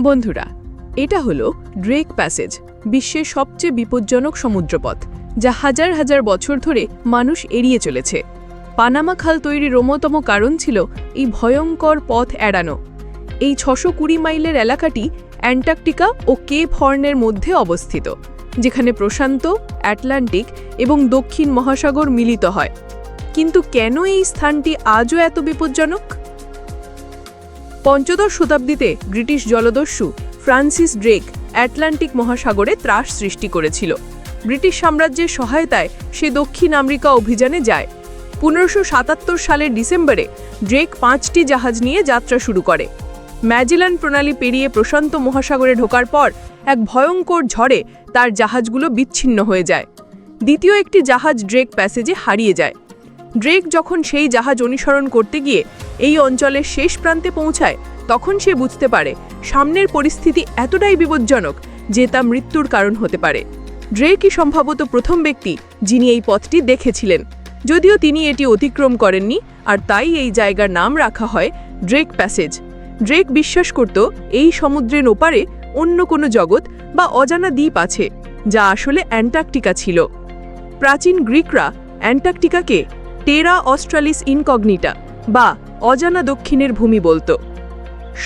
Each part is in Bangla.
বন্ধুরা, এটা হলো ড্রেক প্যাসেজ, বিশ্বের সবচেয়ে বিপজ্জনক সমুদ্রপথ, যা হাজার হাজার বছর ধরে মানুষ এড়িয়ে চলেছে। পানামা খাল তৈরির অন্যতম কারণ ছিল এই ভয়ঙ্কর পথ এড়ানো। এই ছশো কুড়ি মাইলের এলাকাটি অ্যান্টার্কটিকা ও কেপ হর্নের মধ্যে অবস্থিত, যেখানে প্রশান্ত, অ্যাটলান্টিক এবং দক্ষিণ মহাসাগর মিলিত হয়। কিন্তু কেন এই স্থানটি আজও এত বিপজ্জনক? পঞ্চদশ শতাব্দীতে ব্রিটিশ জলদস্যু ফ্রান্সিস ড্রেক অ্যাটলান্টিক মহাসাগরে ত্রাস সৃষ্টি করেছিল। ব্রিটিশ সাম্রাজ্যের সহায়তায় সে দক্ষিণ আমেরিকা অভিযানে যায়। পনেরোশো সাতাত্তর সালের ডিসেম্বরে ড্রেক পাঁচটি জাহাজ নিয়ে যাত্রা শুরু করে। ম্যাজিলান প্রণালী পেরিয়ে প্রশান্ত মহাসাগরে ঢোকার পর এক ভয়ঙ্কর ঝড়ে তার জাহাজগুলো বিচ্ছিন্ন হয়ে যায়। দ্বিতীয় একটি জাহাজ ড্রেক প্যাসেজে হারিয়ে যায়। ড্রেক যখন সেই জাহাজ অনুসরণ করতে গিয়ে এই অঞ্চলের শেষ প্রান্তে পৌঁছায়, তখন সে বুঝতে পারে সামনের পরিস্থিতি এতটাই বিপজ্জনক যে তা মৃত্যুর কারণ হতে পারে। ড্রেকই সম্ভবত প্রথম ব্যক্তি যিনি এই পথটি দেখেছিলেন। যদিও তিনি এটি অতিক্রম করেননি, আর তাই এই জায়গার নাম রাখা হয় ড্রেক প্যাসেজ। ড্রেক বিশ্বাস করত এই সমুদ্রের ওপারে অন্য কোনো জগৎ বা অজানা দ্বীপ আছে, যা আসলে অ্যান্টার্কটিকা ছিল। প্রাচীন গ্রিকরা অ্যান্টার্কটিকাকে টেরা অস্ট্রালিস ইনকগনিটা, বা অজানা দক্ষিণের ভূমি বলতো।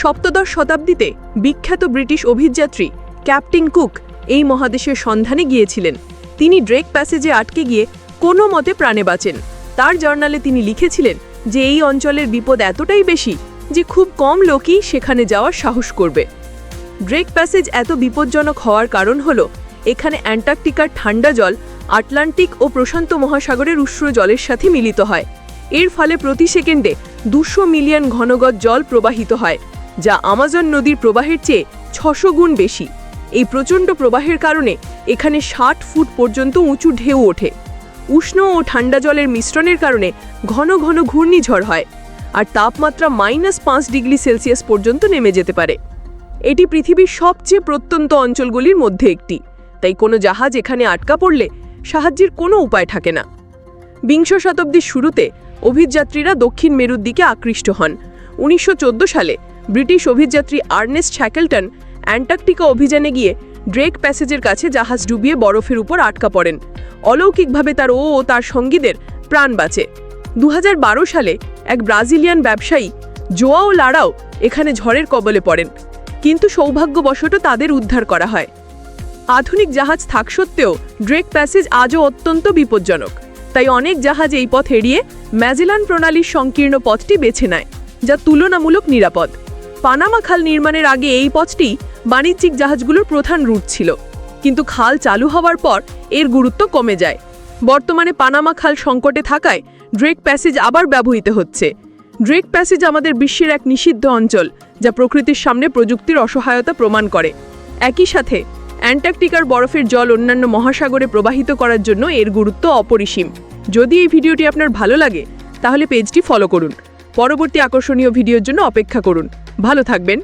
সপ্তদশ শতাব্দীতে বিখ্যাত ব্রিটিশ অভিযাত্রী ক্যাপ্টেন কুক এই মহাদেশের সন্ধানে গিয়েছিলেন। তিনি ড্রেক প্যাসেজে আটকে গিয়ে কোনো মতে প্রাণে বাঁচেন। তার জার্নালে তিনি লিখেছিলেন যে এই অঞ্চলের বিপদ এতটাই বেশি যে খুব কম লোকই সেখানে যাওয়ার সাহস করবে। ড্রেক প্যাসেজ এত বিপজ্জনক হওয়ার কারণ হল, এখানে অ্যান্টার্কটিকার ঠান্ডা জল আটলান্টিক ও প্রশান্ত মহাসাগরের উষ্ণ জলের সাথে মিলিত হয়। এর ফলে প্রতি সেকেন্ডে দুশো মিলিয়ন ঘনগত জল প্রবাহিত হয়, যা আমাজন নদীর প্রবাহের চেয়ে ছশো গুণ বেশি। এই প্রচণ্ড প্রবাহের কারণে এখানে ষাট ফুট পর্যন্ত উঁচু ঢেউ ওঠে। উষ্ণ ও ঠান্ডা জলের মিশ্রণের কারণে ঘন ঘন ঘূর্ণিঝড় হয়, আর তাপমাত্রা মাইনাস পাঁচ ডিগ্রি সেলসিয়াস পর্যন্ত নেমে যেতে পারে। এটি পৃথিবীর সবচেয়ে প্রত্যন্ত অঞ্চলগুলির মধ্যে একটি, তাই কোনো জাহাজ এখানে আটকা পড়লে সাহায্যের কোনো উপায় থাকে না। বিংশ শতাব্দীর শুরুতে অভিযাত্রীরা দক্ষিণ মেরুর দিকে আকৃষ্ট হন। উনিশশো চোদ্দ সালে ব্রিটিশ অভিযাত্রী আর্নেস্ট শ্যাকেলটন অ্যান্টার্কটিকা অভিযানে গিয়ে ড্রেক প্যাসেজের কাছে জাহাজ ডুবিয়ে বরফের উপর আটকা পড়েন। অলৌকিকভাবে তার ও ও তার সঙ্গীদের প্রাণ বাঁচে। দু হাজার বারো সালে এক ব্রাজিলিয়ান ব্যবসায়ী জোয়াও লাড়াও এখানে ঝড়ের কবলে পড়েন। কিন্তু সৌভাগ্যবশত তাদের উদ্ধার করা হয়। আধুনিক জাহাজ থাক সত্ত্বেও ড্রেক প্যাসেজ আজও অত্যন্ত বিপজ্জনক। তাই অনেক জাহাজ এই পথ এড়িয়ে ম্যাজেলান প্রণালীর সংকীর্ণ পথটি বেছে নেয়, যা তুলনামূলক নিরাপদ। পানামা খাল নির্মাণের আগে এই পথটি বাণিজ্যিক জাহাজগুলোর প্রধান রুট ছিল, কিন্তু খাল চালু হওয়ার পর এর গুরুত্ব কমে যায়। বর্তমানে পানামা খাল সংকটে থাকায় ড্রেক প্যাসেজ আবার ব্যবহৃত হচ্ছে। ড্রেক প্যাসেজ আমাদের বিশ্বের এক নিষিদ্ধ অঞ্চল, যা প্রকৃতির সামনে প্রযুক্তির অসহায়তা প্রমাণ করে। একই সাথে অ্যান্টার্কটিকার বরফের জল অন্যান্য মহাসাগরে প্রবাহিত করার জন্য এর গুরুত্ব অপরিসীম। যদি এই ভিডিওটি আপনার ভালো লাগে, তাহলে পেজটি ফলো করুন। পরবর্তী আকর্ষণীয় ভিডিওর জন্য অপেক্ষা করুন। ভালো থাকবেন।